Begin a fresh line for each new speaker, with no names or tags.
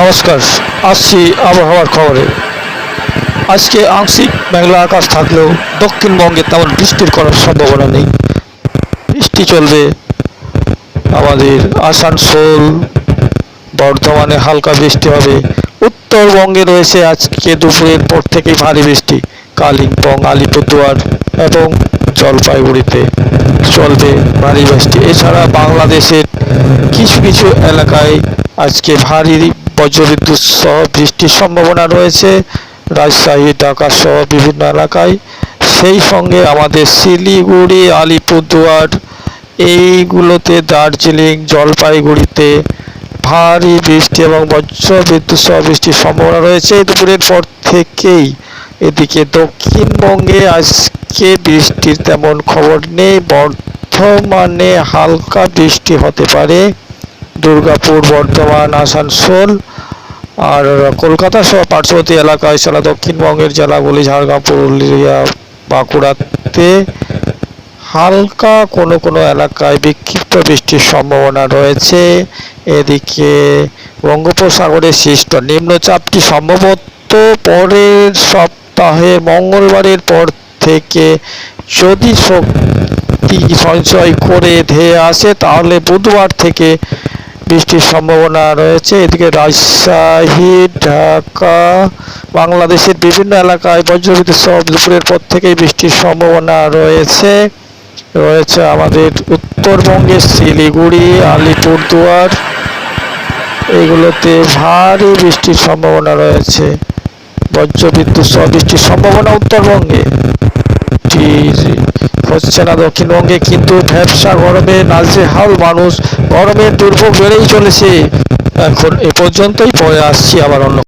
নমস্কার, আসছি আবহাওয়ার খবরে। আজকে আংশিক মেঘলা আকাশ থাকলেও দক্ষিণবঙ্গে তেমন বৃষ্টির কোনো সম্ভাবনা নেই। বৃষ্টি চলবে আমাদের আসানসোল, বর্ধমানে হালকা বৃষ্টি হবে। উত্তরবঙ্গে রয়েছে আজকে দুপুরের পর থেকেই ভারী বৃষ্টি। কালিম্পং, আলিপুরদুয়ার এবং জলপাইগুড়িতে চলবে ভারী বৃষ্টি। এছাড়া বাংলাদেশের কিছু কিছু এলাকায় আজকে ভারী বজ্রবিদ্যুৎ সহ বৃষ্টির সম্ভাবনা রয়েছে। রাজশাহী, ঢাকা সহ বিভিন্ন এলাকায়। সেই সঙ্গে আমাদের শিলিগুড়ি, আলিপুরদুয়ার, এইগুলোতে দার্জিলিং, জলপাইগুড়িতে ভারী বৃষ্টি এবং বজ্র বিদ্যুৎ সহ বৃষ্টির সম্ভাবনা রয়েছে। দুপুরের পর থেকেই এদিকে দক্ষিণবঙ্গে আজকে বৃষ্টির তেমন খবর নেই। বর্ধমানে হালকা বৃষ্টি হতে পারে। দুর্গাপুর, বর্ধমান, আসানসোল আর কলকাতা সহ পার্শ্ববর্তী এলাকা এছাড়া দক্ষিণবঙ্গের জেলাগুলি, ঝাড়গ্রাম, পুরুলিয়া, বাঁকুড়াতে হালকা কোনো কোনো এলাকায় বিক্ষিপ্ত বৃষ্টির সম্ভাবনা রয়েছে। এদিকে বঙ্গোপসাগরে সৃষ্ট নিম্নচাপটি সম্ভবত পরের সপ্তাহে মঙ্গলবারের পর থেকে যদি শক্তি সঞ্চয় করে ধেয়ে আসে, তাহলে বুধবার থেকে বৃষ্টির সম্ভাবনা রয়েছে। এদিকে রাজশাহী, ঢাকা, বাংলাদেশের বিভিন্ন এলাকায় বজ্রবিদ্যুৎ সহ দুপুরের পর থেকেই বৃষ্টির সম্ভাবনা রয়েছে। রয়েছে আমাদের উত্তরবঙ্গের শিলিগুড়ি, আলিপুরদুয়ার। এগুলোতে ভারী বৃষ্টির সম্ভাবনা রয়েছে। বজ্রবিদ্যুৎ সহ বৃষ্টির সম্ভাবনা উত্তরবঙ্গে। হচ্ছে না দক্ষিণবঙ্গে, কিন্তু ব্যবসা গরমে নাচে হাল মানুষ গরমে দুর্ভোগ বেড়েই চলেছে। এখন এ পর্যন্তই, পরে আসছি আবার অন্য